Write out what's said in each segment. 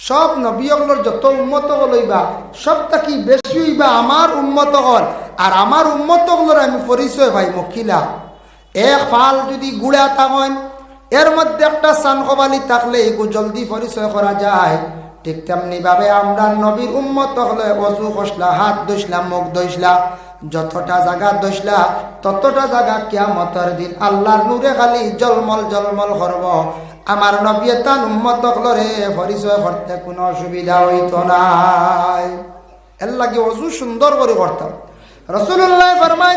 সব নবীগুলোর যত উন্মত হইবা সবটা কি বেশি হইবা আমার উন্মত হল আর আমার উন্মত হলোর আমি পরিচয় ভাই মকিলা এক ফাল যদি গুড়া থাকেন এর মধ্যে একটা সানকবালি থাকলে এগু জলদি পরিচয় করা যায়। ঠিক তেমনি ভাবে আমরা নবীর উন্মত হলে অজু কষলা হাত দইসলা মুখ দইসলা যতটা জায়গা দইসলা ততটা জায়গা কিয়ামতের দিন আল্লাহর নূরে খালি জলমল জলমল করব। আমার নবী তান উম্মত হলরে পরিচয় করতে কোনো অসুবিধা হইত নাই। এর লাগে অজু সুন্দর করে করতাম। রসুল্লাহ ফরমাই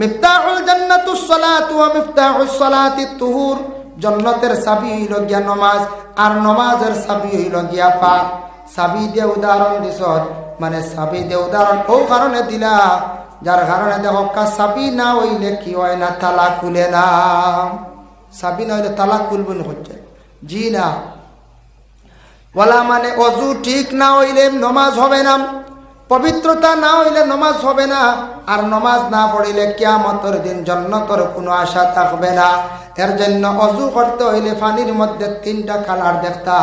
মিফতাহুল জান্নাতুস সালাতু ওয়া মিফতাহুস সালাতি তুহুর। জন্নতের চাবি হইল গিয়া নমাজ, আর নমাজের চাবি হইল গিয়া পাক চাবি দিয়ে উদাহরণ দিছ মানে চাবি দিয়ে উদাহরণ ও কারণে দিলা। যার কারণে দেখো চাবি না হইলে কি হয় না, তালা খুলে না। চাবি না হইলে তালা খুলব না হচ্ছে। জি না। বলা মানে অজু ঠিক না হইলে নমাজ হবে না, পবিত্রতা না হইলে নমাজ হবে না, আর নমাজ না পড়িলে কিয়ামতর দিন জন্নতর কোনো আশা থাকবে না। এর জন্য অজু করতে হইলে পানির মধ্যে তিনটা কালার দেখতা।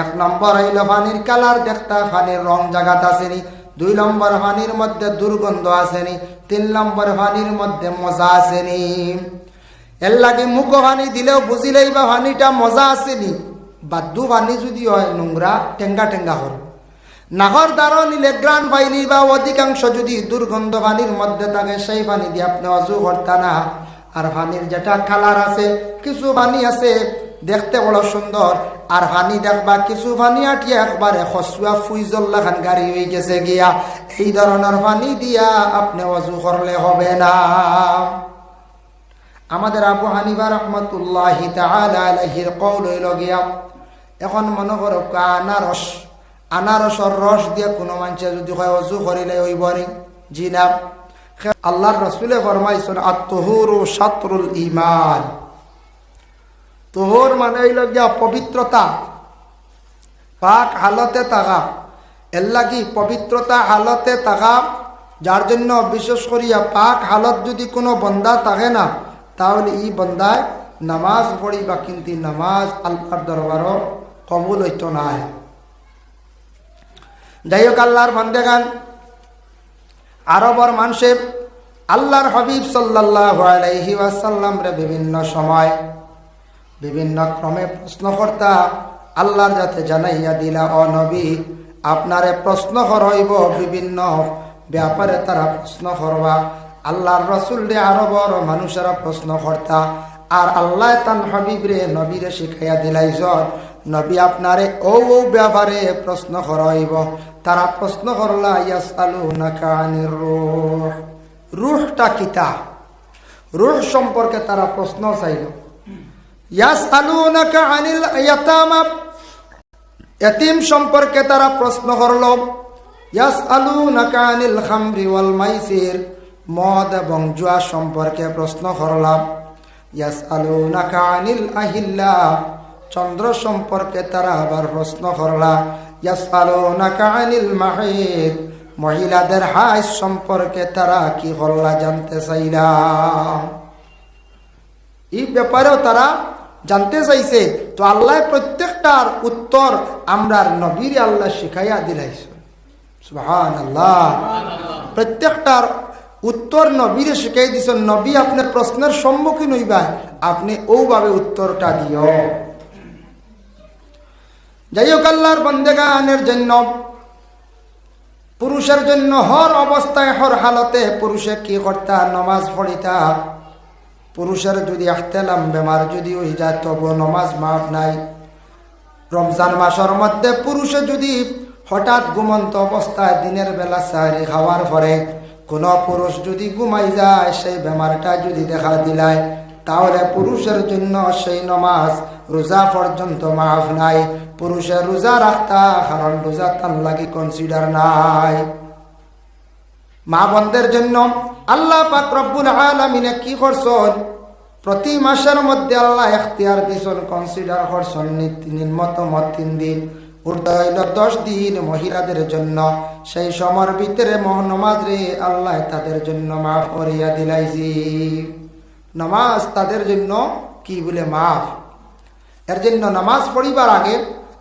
এক নম্বর হইল পানির কালার দেখতা পানির রং জাগাত আসেনি দুই নম্বর পানির মধ্যে দুর্গন্ধ আসেনি, তিন নম্বর পানির মধ্যে মজা আসেনি। এর লাগে মুখ পানি দিলেও বুঝিলেই বা পানিটা মজা আসেনি। বাদ্যু পানি যদি হয় নোংরা টেঙ্গা টেঙ্গা হল। নাহর দ্বারা নিলে গ্রান বা অধিকাংশ যদি দুর্গন্ধ পানির মধ্যে থাকে, সেই পানি দিয়ে আপনি অজু করতা না আর পানির যেটা কালার আছে, কিছু পানি আছে দেখতে বড় সুন্দর। আর পানি দেখবা কিছু পানি আটিয়া একবারে হসুয়া ফুইজল্লা খান গাড়ি হয়ে গেছে গিয়া। এই ধরনের পানি দিয়া আপনি অজু করলে হবে না। আমাদের আবু হানিবা রহমতুল্লাহ আলহির কৌল হইল গিয়া, এখন মনে করো আনারস, আনারসর রস দিয়ে কোনো মানুষে যদি হয় অজু করিলে ওই বরে জি না। আল্লাহর রসুলে ফরমাইছেন আর তহুর ও সাতরুল ইমান তোহর মানে হইল গিয়া পবিত্রতা। পাক হালতে তাকা এর লাগি পবিত্রতা হালতে তাকা যার জন্য বিশেষ করিয়া পাক হালত যদি কোনো বন্দা থাকে না, তাহলে ই বন্দায় নামাজ পড়িবা কিন্তু নামাজ আল্লাহর দরবারও কবুল হইত নাই। যাই হোক আল্লাহর বন্দেগান আরবর মানুষে আল্লাহর হবিব সাল্লাহ আলাইহি ওয়াসাল্লাম বিভিন্ন সময় বিভিন্ন ক্রমে প্রশ্ন কর্তা আল্লাহর যাতে জানাইয়া দিলা, অ নবী, আপনারে প্রশ্ন হরইব বিভিন্ন ব্যাপারে তারা প্রশ্ন করবা। আল্লাহর রসুল রে আরবর মানুষেরা প্রশ্ন কর্তা, আর আল্লাহ তান হবিব রে নবীরে শিখাইয়া দিলাইছ, নবী আপনারে ও ও ব্যাপারে প্রশ্ন হরইব তারা প্রশ্ন করলা ইয়াস আলু নাকানির রুহ। রুহটা কিতা? রুহ সম্পর্কে তারা প্রশ্ন চাইল। ইয়াস আলু নাকা আনিল ইয়াতামা। এতিম সম্পর্কে তারা প্রশ্ন করল ইয়াস আলু নাকা আনিল খামরি ওয়াল মাইসির। মদ এবং জুয়া সম্পর্কে প্রশ্ন করলাম ইয়াস আলু নাকা আনিল আহিল্লা। চন্দ্র সম্পর্কে তারা আবার প্রশ্ন করলা ইয়াস আলু নাকা আনিল মাহিদ মহিলাদের হাইস সম্পর্কে তারা কি করলা জানতে চাইলাম এই ব্যাপারেও তারা জানতে চাইছে, তো আল্লাহ প্রত্যেকটার উত্তর আমরা নবীর আল্লাহ শিখাইয়া দিলাইছে। সুহান আল্লাহ প্রত্যেকটার উত্তর নবীরে শিখাই দিছ নবী আপনার প্রশ্নের সম্মুখীন হইবা, আপনি ওভাবে উত্তরটা দিও। যাই হোক, আল্লাহর বন্দেগানের জন্য, পুরুষের জন্য হর অবস্থায়, হর হালতে পুরুষে কি করতা? নমাজ পড়িতা। পুরুষের যদি আখতেলাম বেমার যদি ওই যায় তবু নমাজ মাফ নাই। রমজান মাসের মধ্যে পুরুষে যদি হঠাৎ ঘুমন্ত অবস্থায় দিনের বেলা সারি খাওয়ার পরে কোন পুরুষ যদি ঘুমাই যায়, সেই বেমারটা যদি দেখা দিলায়, তাহলে পুরুষের জন্য সেই নমাজ রোজা পর্যন্ত মাফ নাই। পুরুষের রোজা রাখতা, কারণ রোজা তার লাগে কনসিডার নাই। মা বন্ধের জন্য আল্লাহ পাক রব্বুল আলমিনে কি করছেন? প্রতি মাসের মধ্যে আল্লাহ এখতিয়ার দিছন কনসিডার করছেন নিম্নতম তিন দিন। উর্দা দশ দিন মহিলাদের জন্য। সেই সময়ের ভিতরে মহনমাজ রে আল্লাহ তাদের জন্য মাফ করিয়া দিলাইছি। নমাজ তাদের জন্য কি বলে মাফ? এর জন্য নামাজ পড়িবার আগে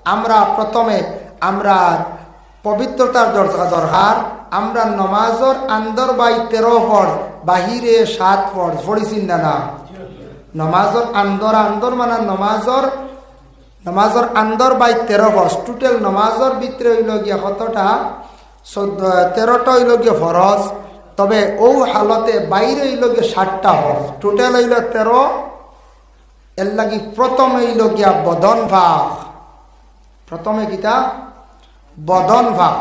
আমরা প্রথমে আমরা পবিত্রতার দরকার আমরা নমাজর আন্দর বাই তেরো ফর বাহিরে সাত ফর পড়িছি না না? নমাজর আন্দর আন্দর মানে নমাজর নমাজর আন্দর বাই তেরো বর্ষ টোটাল নমাজর ভিতরে হইল গিয়া কতটা? চোদ্দ, তেরোটা হইল গিয়া ফরজ। তবে ও হালতে বাইরে হইল গিয়া ষাটটা ফরজ টোটাল হইল তেরো, এর লাগি প্রথম হইল গিয়া বদন ভাগ। প্রথমে গীতা বদন ভাগ।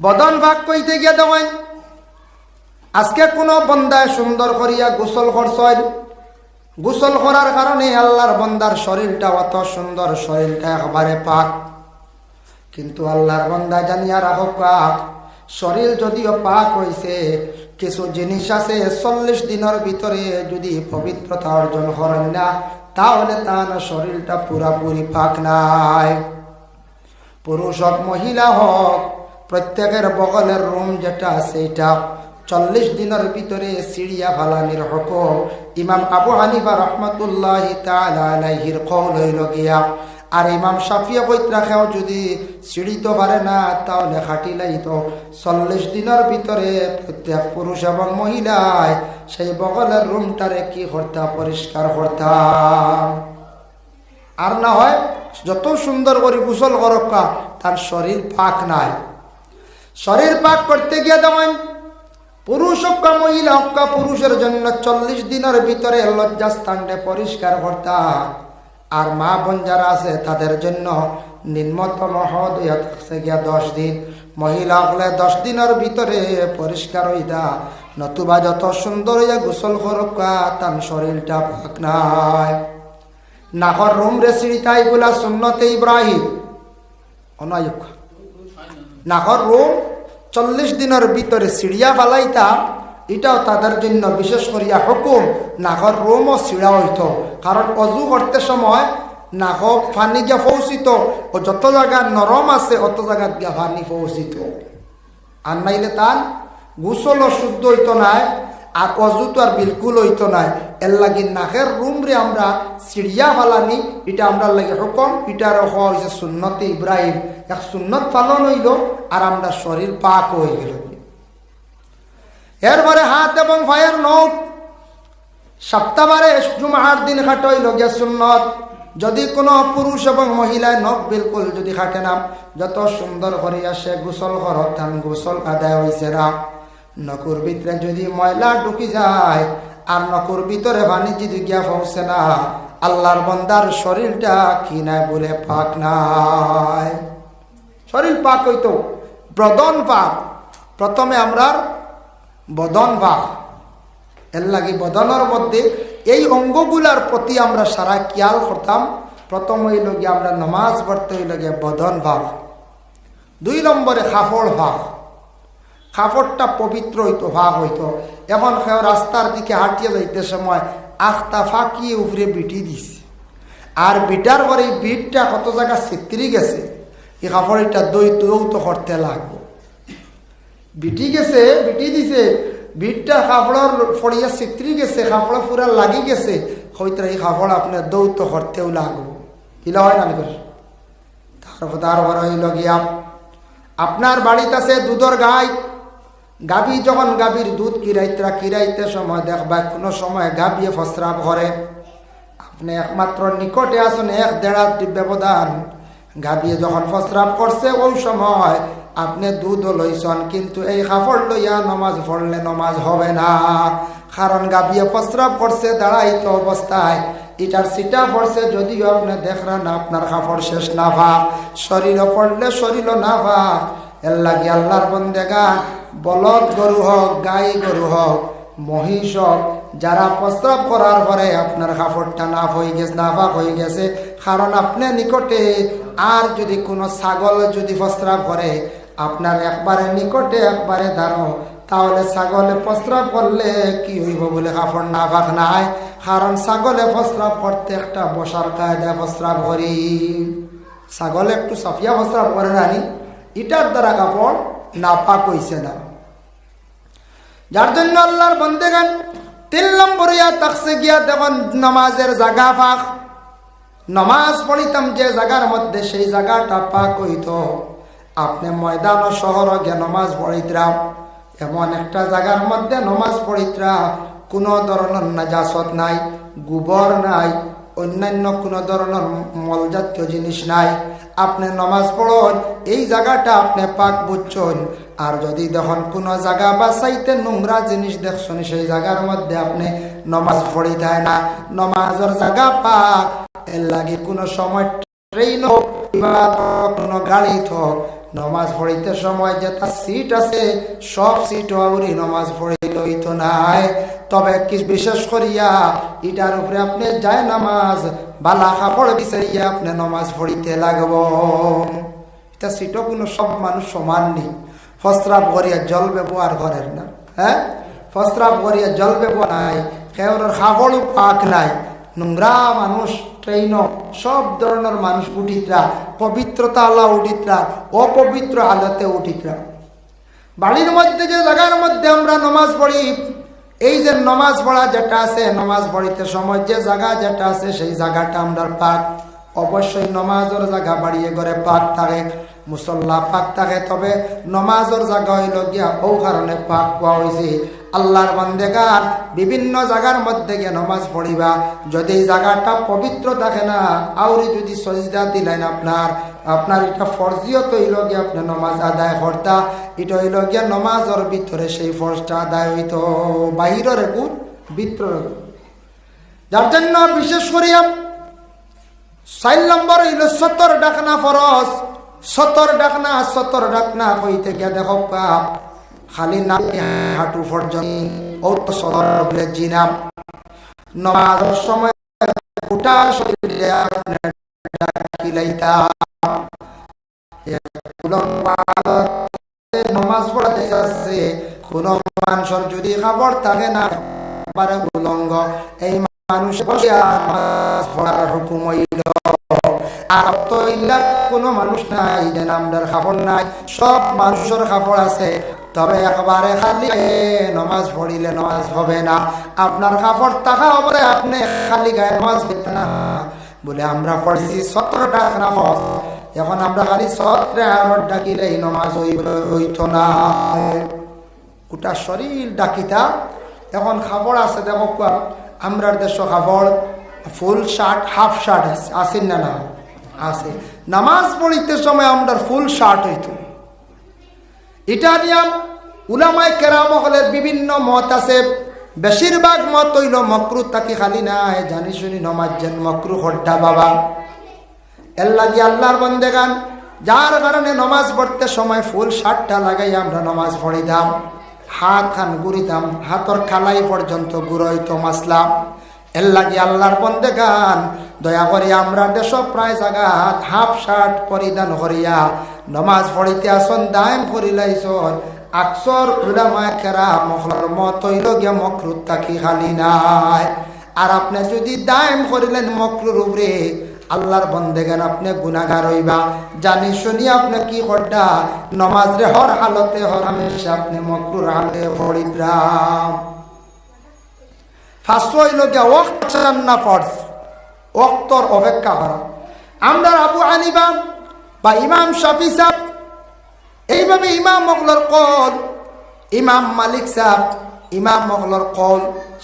বদন ভাগ কইতে গিয়া দেওয়াই। আজকে কোনো বন্দায় সুন্দর করিয়া গোসল করছেন গোসল করার কারণে আল্লাহর বন্দার শরীরটা অত সুন্দর শরীরটা একবারে পাক। কিন্তু আল্লাহর বন্দা জানিয়া পাক, শরীর যদিও পাক হয়েছে কিছু জিনিস আছে চল্লিশ দিনের ভিতরে যদি পবিত্রতা অর্জন করেন না, তাহলে তার শরীরটা পুরাপুরি পাক নাই। পুরুষ হোক, মহিলা হোক প্রত্যেকের বগলের রুম যেটা, সেইটা। চল্লিশ দিনের ভিতরে সিঁড়িয়া ফালানির হকম। ইমাম আবু হানিফা রহমতুল্লাহ তালাহির কৌল হইল গিয়া, আর ইমাম সাফিয়া বৈত্রাখেও যদি সিঁড়িতে পারে না, তাহলে খাটিলাই তো চল্লিশ দিনের ভিতরে প্রত্যেক পুরুষ এবং মহিলায় সেই বগলের রুমটারে কি করতাম পরিষ্কার করতাম আর না হয়, যত সুন্দর করে গোসল করক্কা, তার শরীর পাক নাই। শরীর পাক করতে গিয়ে যেমন পুরুষ হক্কা মহিলা হক্কা পুরুষের জন্য চল্লিশ দিনের ভিতরে লজ্জাস্থানটা পরিষ্কার করতা। আর মা বোন যারা আছে, তাদের জন্য নিম্নতম হদ গিয়া দশ দিন। মহিলা হলে দশ দিনের ভিতরে পরিষ্কার হইতা। নতুবা যত সুন্দর হইয়া গোসল করক্কা তার শরীরটা পাক নাই। নাহর রুম রে সিঁড়িতাই বলা সুন্নতে ইব্রাহিম। অনায়ক। নাহর রোম চল্লিশ দিনের ভিতরে সিঁড়িয়া ফালাইতা, এটাও তাদের জন্য বিশেষ করিয়া হুকুম নাহর রোমও সিঁড়া হইত। কারণ অজু করতে সময় নাহ ফানি গিয়া পৌঁছিত ও যত জায়গা নরম আছে, অত জায়গা গিয়া ফানি পৌঁছিত আর নাইলে তার গুসলও শুদ্ধ হইত নাই আর অজু তো আর বিলকুল হইতো নাই। এর লাগি নাকের রুম রে আমরা সিঁড়িয়া ফালানি, এটা আমরা লাগে হুকম এটার হওয়া হয়েছে সুন্নতে ইব্রাহিম। এক সুন্নত পালন হইল আর আমরা শরীর পাক হয়ে গেল। এরপরে হাত এবং ভাইয়ের নখ। সপ্তাহবারে জুমার দিন খাটইল গিয়া সুন্নত। যদি কোনো পুরুষ এবং মহিলায় নখ বিলকুল যদি খাটে না, যত সুন্দর করিয়া সে গোসল ধান গোসল আদায় হয়েছে না। নকুর ভিতরে যদি ময়লা ঢুকি যায়, আর নকুর ভিতরে পানি যদি গিয়া পৌঁছে না, আল্লাহর বন্দার শরীরটা কি নাই বলে পাক নাই। শরীর পাক হইতো বদন পাক। প্রথমে আমরা বদন পাক। এর লাগে বদনের মধ্যে এই অঙ্গগুলার প্রতি আমরা সারা খেয়াল করতাম। প্রথম হইল গিয়ে আমরা নমাজ পড়তে হইল গিয়ে বদন ভাগ দুই নম্বরে খাফড় ভাগ খাফড়টা পবিত্র হইতো ভা হইতো। এখন কেউ রাস্তার দিকে হাঁটিয়ে যাইতে সময় আখতা ফাঁকিয়ে উপরে বিটি দিছে। আর বিটার পরে এই বিটটা কত জায়গা ছিত্রি গেছে, এই কাপড়টা দই তো করতে লাগবো। বিটি গেছে, বিটি দিছে বিটটা কাপড়ের ফড়িয়া ছিত্রি গেছে, কাপড় পুরা লাগি গেছে হয়তো এই কাপড় আপনার দৌত করতেও লাগবো। কিলা হয় না তারপর তারপর হইল গিয়া, আপনার বাড়িতে আছে দুধর গাই গাবি যখন গাবির দুধ কিরাইতরা, কিরাইতে সময় দেখবা, কোনো সময় গাবিয়ে ফসরাপ করে আপনি একমাত্র নিকটে আসুন এক দেড়া ব্যবধান। গাবিয়ে যখন ফসরাপ করছে, ওই সময় আপনি দুধও লইছন, কিন্তু এই কাপড় লইয়া নমাজ পড়লে নমাজ হবে না। কারণ গাবিয়ে ফসরাপ করছে, দাঁড়াইত অবস্থায়। এটার সিটা পড়ছে, যদিও আপনি দেখলেন আপনার কাপড় শেষ না ভাব শরীরও পড়লে শরীরও না ভাব এর লাগে আল্লাহর বন্দেগা বলদ গরু হোক গাই গরু হোক মহিষ হোক, যারা প্রস্রাব করার পরে আপনার কাপড়টা নাফ হয়ে গেছে নাফাক হয়ে গেছে কারণ আপনার নিকটে আর যদি কোনো ছাগল যদি প্রস্রাব করে আপনার একবারে নিকটে একবারে দাঁড়ো তাহলে ছাগলে প্রস্রাব করলে কি হইব বলে কাপড় নাফাক নাই? কারণ ছাগলে প্রস্রাব করতে একটা বসার কায়দা প্রস্রাব করি। ছাগলে একটু সাফিয়া প্রস্রাব করে রানি এটার দ্বারা কাপড় নাপাক হইছে না। যার জন্য আল্লাহর বন্দেগান তিন নম্বরিয়া তাকসে গিয়া দেখুন নমাজের জাগা ফাঁক। নমাজ পড়িতাম যে জায়গার মধ্যে সেই জায়গাটা পাক হইত। আপনি ময়দান ও শহর গিয়ে নমাজ পড়িতরা এমন একটা জায়গার মধ্যে নমাজ পড়িতরা কোনো ধরনের নাজাসত নাই, গোবর নাই অন্যান্য কোনো ধরনের মলজাতীয় জিনিস নাই। আপনি নমাজ পড়ন, এই জায়গাটা আপনি পাক বুঝছেন। আর যদি দেখুন কোনো জায়গা বা চাইতে নোংরা জিনিস দেখছেন, সেই জায়গার মধ্যে আপনি নমাজ পড়ি দেয় না। নমাজের জায়গা পাক, এর লাগে কোনো সময় ট্রেন হোক কোনো গাড়ি হোক নমাজ পড়িতে সময় যে তার সিট আছে, সব সিট আউরি নমাজ পড়িল তো নাই। তবে কি বিশেষ করিয়া ইটার উপরে আপনি যায় নামাজ বা বালা কাপড় বিচারিয়া আপনি নমাজ পড়িতে লাগব। এটা সিটও কোনো সব মানুষ সমান নেই। ফস্রাব করিয়া জল ব্যবহার করেন না হ্যাঁ? ফস্রাব করিয়া জল ব্যবহার নাই কেউর কাপড়ও পাক নাই। নোংরা মানুষ ট্রেন সব ধরনের মানুষ উঠিতরা, পবিত্রতা আল্লাহ উঠিতরা, অপবিত্র আলোতে উঠিতরা। বাড়ির মধ্যে যে জায়গার মধ্যে আমরা নমাজ পড়ি, এই যে নমাজ পড়া যেটা আছে, নমাজ পড়িতে সময়, যে জায়গা যেটা আছে, সেই জায়গাটা আমরা পাক অবশ্যই নমাজের জায়গা বাড়িয়ে করে পাক থাকে। মুসল্লা পাক থাকে তবে নমাজের জায়গা হইল গিয়া ও কারণে পাক পাওয়া হয়েছে আল্লাহর বন্দেগার বিভিন্ন জায়গার মধ্যে গিয়ে নমাজ পড়িবা। যদি জায়গাটা পবিত্র থাকে না, আউরি যদি সজিদা দিলেন আপনার আপনার এটা ফরজিয়ত হইল গিয়ে আপনি নমাজ আদায় করতা। এটা হইল গিয়া নমাজের ভিতরে সেই ফরজটা আদায় হইত, বাহিরের একুর ভিতরের যার জন্য বিশেষ করিয়া চার নম্বর হইল সতর ডাকনা ফরজ। সতর ডাকনা সতর ডাকনা হইতে গিয়া দেখো খালি না হাঁটু পর্যন্ত ও তো বলে জিনাম। নমাজের সময় গোটা শরীরে ডাকিলাইতা নমাজ পড়াতে যাচ্ছে কোন মানুষের যদি খবর থাকে না পারে উলঙ্গ এই মানুষ বসে নামাজ পড়ার হুকুম হইল। আর তো ইল্লা কোনো মানুষ নাই, যে নামদার খাবার নাই, সব মানুষের খাবার আছে। তবে একবারে খালি নমাজ পড়িলে নমাজ হবে না। আপনার কাপড় থাকা হবে আপনি খালি গায়ে নমাজ পেতে না। বলে আমরা পড়ছি সতেরোটা নামাজ। এখন আমরা খালি সত্রে আরও ডাকিলে এই নমাজ হইত না। গোটা শরীর ডাকিতা। এখন খাবার আছে, দেখো আমরার দেশ খাবার ফুল শার্ট, হাফ শার্ট আছে আসেন না না আছে। নামাজ পড়িতে সময় আমরা ফুল শার্ট হইত। নিয়ে উলামায় কেরাম হলে বিভিন্ন মত আছে। বেশিরভাগ মত হইল মকরু তাকে খালি নাই জানি শুনি নমাজ যেন মকরু হড্ডা বাবা। এল্লাগি আল্লাহর বন্দে গান। যার কারণে নমাজ পড়তে সময় ফুল শার্টটা লাগাই আমরা নমাজ পড়িতাম। হাত খান গুড়িতাম। হাতর খালাই পর্যন্ত গুড়াইতো মাসলাম এর লাগি আল্লাহর বন্দে গান। দয়া করি আমরা দেশ প্রায় জাগাত, হাফ শার্ট পরিধান করিয়া নমাজ পড়িতে আসন, দায়ম করিলাইছন আকসর উলামা খেরা মহলার মত হইল গিয়া তাকি খালি নাই। আর আপনি যদি দায়ম করিলেন মকরুর উপরে, আল্লাহর বন্দে বন্দেগান আপনি গুনাগার হইবা। জানি শুনি আপনি কি করডা নমাজ রে হর হালতে হর হামেশা আপনি মকরুর হালে পড়িদ্রাম ফার্স্ট হইল গিয়া ওয়াক্ত না ফর্স অপেক্ষা করা। আমরা আবু আনিবা বা ইমাম শাফি সাহ, এইভাবে ইমাম মগলর কল ইমাম মালিক সাহ, ইমাম মগলর কল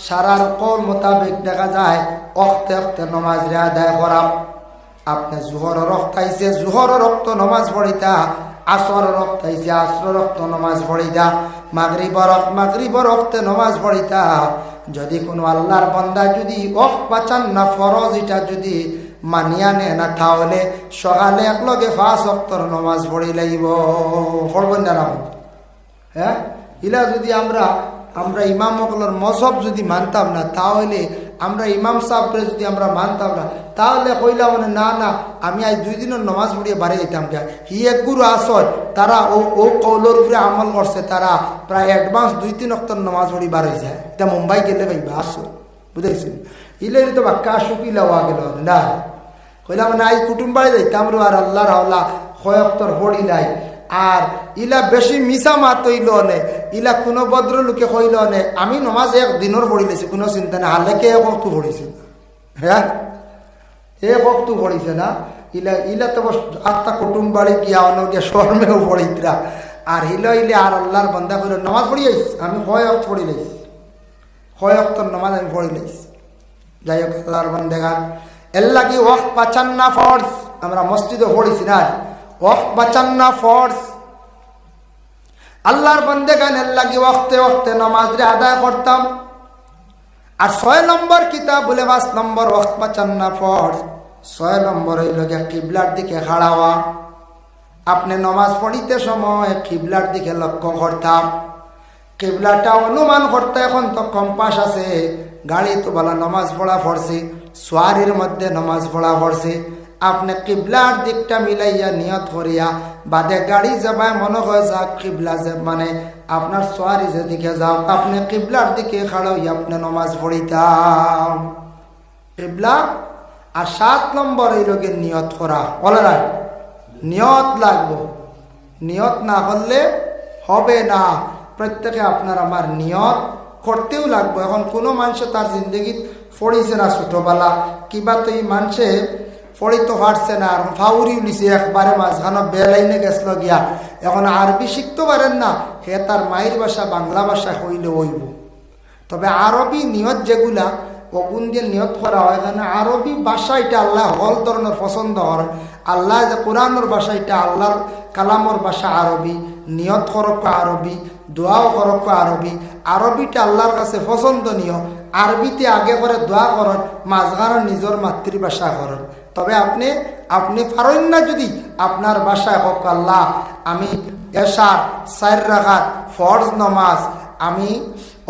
সারার কল মোতাবেক দেখা যায় অক্তে অক্তে নমাজ রে আদায় করা। আপনি জুহর রক্ত আইছে, জুহর রক্ত নমাজ পড়িতা, আসর রক্ত আইছে, আসর রক্ত নমাজ পড়িতা, মাগরিব রক্ত, মাগরিব রক্তে নমাজ পড়িতা যদি কোনো আল্লাহর বন্দা যদি অফ পাচান না, ফরজ এটা যদি মানিয়া নে না, তাহলে সকালে একলগে ফাঁস অক্তর নমাজ পড়ে লাগিব পড়বেন না হ্যাঁ? ইলা যদি আমরা আমরা ইমাম মকলর মসব যদি মানতাম না, তাহলে আমরা ইমাম সাহেবরে যদি আমরা মানতাম না, তাহলে কইলা মানে না না, আমি আজ দুই দিনের নমাজ পড়িয়ে বাড়ি যেতাম কে হি এক গুরু আসর তারা ও ও কৌলোর উপরে আমল করছে, তারা প্রায় অ্যাডভান্স দুই, তিন অক্টর নমাজ পড়ি হয়ে যায় এটা মুম্বাই গেলে ভাইবা আসো বুঝাইছেন? ইলে তো বাক্কা শুকিলা হওয়া গেল, না। কইলাম না আজ কুটুম বাড়ি যাইতাম আর রাওলা কয়েকটর হড়ি নাই। আর ইলা বেশি মিশা মাত হইল নে, ইলা কোনো ভদ্র লোকে কইল নে, আমি নমাজ এক দিনের পড়ি লেছি, কোনো চিন্তা নাই হালেকে এক বক্তু পড়িছে হ্যাঁ এক বক্তু পড়িছে না? ইলা ইলা তো আত্মা কুটুম বাড়ি গিয়া অন্য গিয়া শর্মেও পড়িতরা আর হিল ইলে আর আল্লাহর বন্ধা কইল, নমাজ পড়ি আইস আমি কয় অক্ত পড়ি লাইছি কয় অক্তর নমাজ আমি পড়ি লাইছি যাই হোক আল্লাহর বন্দেগান। এল্লা কি ওয়াক পাচান না ফর্স আমরা মসজিদে পড়িছি না। ফর্স আল্লাহর বন্দেগান এর লাগি ওয়াক্তে ওয়াক্তে নামাজ রে আদায় করতাম। আর ছয় নম্বর কিতাব বলে পাঁচ নম্বর ওয়াক্ত বাঁচান না ফর্স ছয় নম্বর হইল গিয়া কিবলার দিকে খাড়াওয়া আপনি নমাজ পড়িতে সময় কিবলার দিকে লক্ষ্য করতাম। কিবলাটা অনুমান করতে এখন তো কম্পাস আছে। গাড়ি তো বলা নমাজ পড়া পড়ছে সোয়ারির মধ্যে নমাজ পড়া পড়ছে আপনি কিবলার দিকটা মিলাইয়া নিয়ত করিয়া বাদে গাড়ি যাবায় মনে হয় যাক কিবলা যে মানে। আপনার সোয়ারি যে দিকে যাও, আপনি কিবলার দিকে খাড়াইয়া আপনি নমাজ পড়িতাম। কিবলা আর সাত নম্বর এই লোকের নিয়ত করা, বলে নিয়ত লাগবো। নিয়ত না করলে হবে না। প্রত্যেকে আপনার আমার নিয়ত করতেও লাগবো। এখন কোনো মানুষে তার জিন্দগিত ফড়িছে না ছোটবেলা। কিবা তো এই মানুষে ফড়িতে পারছে না। আর ফাউরি উলিছে একবারে মাঝখানো বেলাইনে গেছিল গিয়া। এখন আরবি শিখতে পারেন না, হে তার মায়ের ভাষা, বাংলা ভাষা হইলে হইব। তবে আরবি নিয়ত যেগুলা অগুন দিয়ে নিয়ত করা হয়। কারণ আরবি ভাষা এটা আল্লাহ হল ধরনের পছন্দ করেন। আল্লাহ যে কোরআনের ভাষা, এটা আল্লাহর কালামর ভাষা আরবি। নিয়ত করক আরবি, দোয়াও করক আরবি। আরবিটা আল্লাহর কাছে পছন্দনীয়। আরবিতে আগে করে দোয়া করেন, মাঝখানে নিজের মাতৃভাষা করেন। তবে আপনি আপনি পারেন না যদি আপনার বাসায় হোক আল্লাহ। আমি এশার সাইর রাখাত ফরজ নমাজ, আমি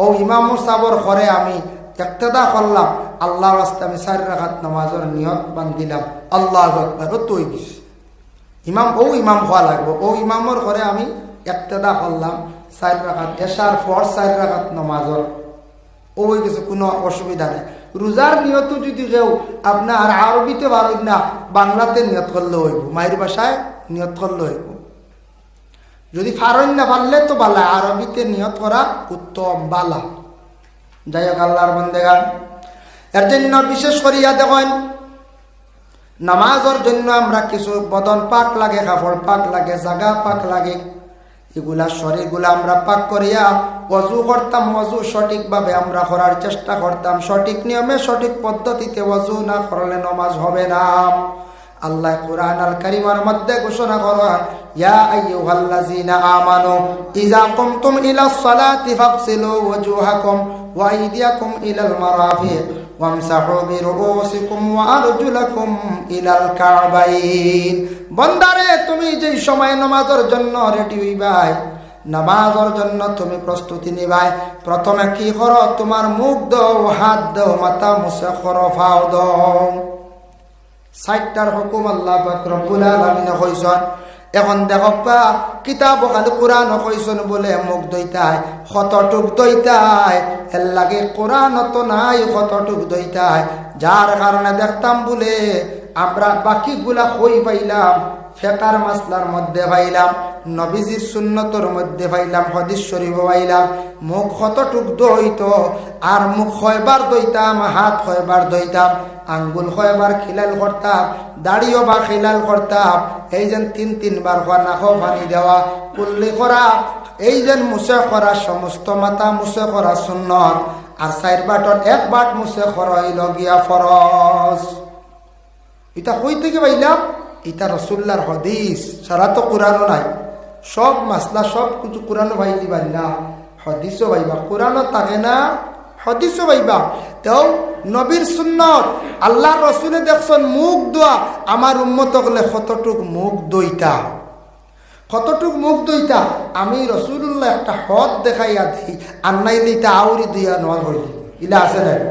ও ইমাম সাবর ঘরে আমি একতেদা করলাম। আল্লাহ রাস্তা আমি চারি রাখাত নামাজের নিয়ত বান্ধিলাম। আল্লাহ একবার তো গেছি ইমাম, ও ইমাম হওয়া লাগবো। ও ইমামর ঘরে আমি একতেদা করলাম চারি রাখাত এসার ফর চারি রাখাত নামাজর। ও হয়ে গেছে কোনো অসুবিধা নেই। রোজার নিয়ত যদি কেউ আপনার আরবিতে পারেন না, বাংলাতে নিয়ত করলে হইব, মায়ের ভাষায় নিয়ত করলে হইব। যদি ফারেন না পারলে তো বালা, আরবিতে নিয়ত করা উত্তম বালা। যাই হোক, আল্লাহর বন্দেগান। এর জন্য বিশেষ করিয়া দেখেন, নামাজের জন্য আমরা কিছু বদন পাক লাগে, কাপড় পাক লাগে, জাগা পাক লাগে এগুলা শরীরগুলা আমরা পাক করিয়া অজু করতাম অজু সঠিকভাবে আমরা করার চেষ্টা করতাম। সঠিক নিয়মে, সঠিক পদ্ধতিতে অজু না করলে নমাজ হবে না। আল্লাহ কোরআন আল কারিমার মধ্যে ঘোষণা করেন ইয়া আইয়ুহাল্লাযীনা আমানু, ইযা কুমতুম ইলাস সালাতি ফাগসিলু ওয়াজুহাকুম ইলাল মারাফিক ওয়ামসাহু বিরুউসিকুম ওয়া আরজুলাকুম ইলাল কাবাইন বন্দারে, তুমি যে সময় নামাজের জন্য রেডি হইবাই, নামাজের জন্য তুমি প্রস্তুতি নিবাই। প্রথমে কি করো? তোমার মুখ দাও, হাত দাও, মাথা মুছে করো, ফাও দাও। ষাটটার হুকুম আল্লাহ রব্বুল আলমিনে কইসন এখন দেখবা কিতাব খালি কোরআন কইসন বলে, মুখ দইতাই শতটুক দইতাই এর লাগে কোরআন তো নাই শতটুক দইতাই যার কারণে দেখতাম বলে আমরা বাকিগুলা কই পাইলাম ফেকার মাসলার মধ্যে পাইলাম, নবীজির সুন্নতর মধ্যে পাইলাম, হদিস শরীফ পাইলাম, মুখ কতটুক দইত আর মুখ কয়বার দইতাম, হাত কয়বার দইতাম, আঙ্গুল কয়বার খিলাল করতাম, দাড়িও বা খিলাল করতাম, এই যেন তিন তিনবার হওয়া নাকো পানি দেওয়া, কুল্লি করা, এই যেন মুছে করা সমস্ত মাথা মুছে করা সুন্নত, আর চার বাটর এক বাট মুছে খরইল গিয়া ফরস এটা কই থেকে পাইলাম এটা রসুল্লার হদিস। সারা তো কোরআনও নাই। সব মাসলা, সব কিছু কোরআনও ভাই দিবার না হদিসও ভাইবা কোরআনও থাকে না, হদিসও ভাইবা তেও নবীর সুন্নত। আল্লাহ রসুলে দেখছেন মুখ দোয়া আমার উন্মত গলে কতটুক মুখ দইতা কতটুক মুখ দইতা আমি রসুল্লাহ একটা হদ দেখাইয়া দিই। আর নাইলে এটা আউরি দুইয়া নোয়াল হইল ইলা আছে না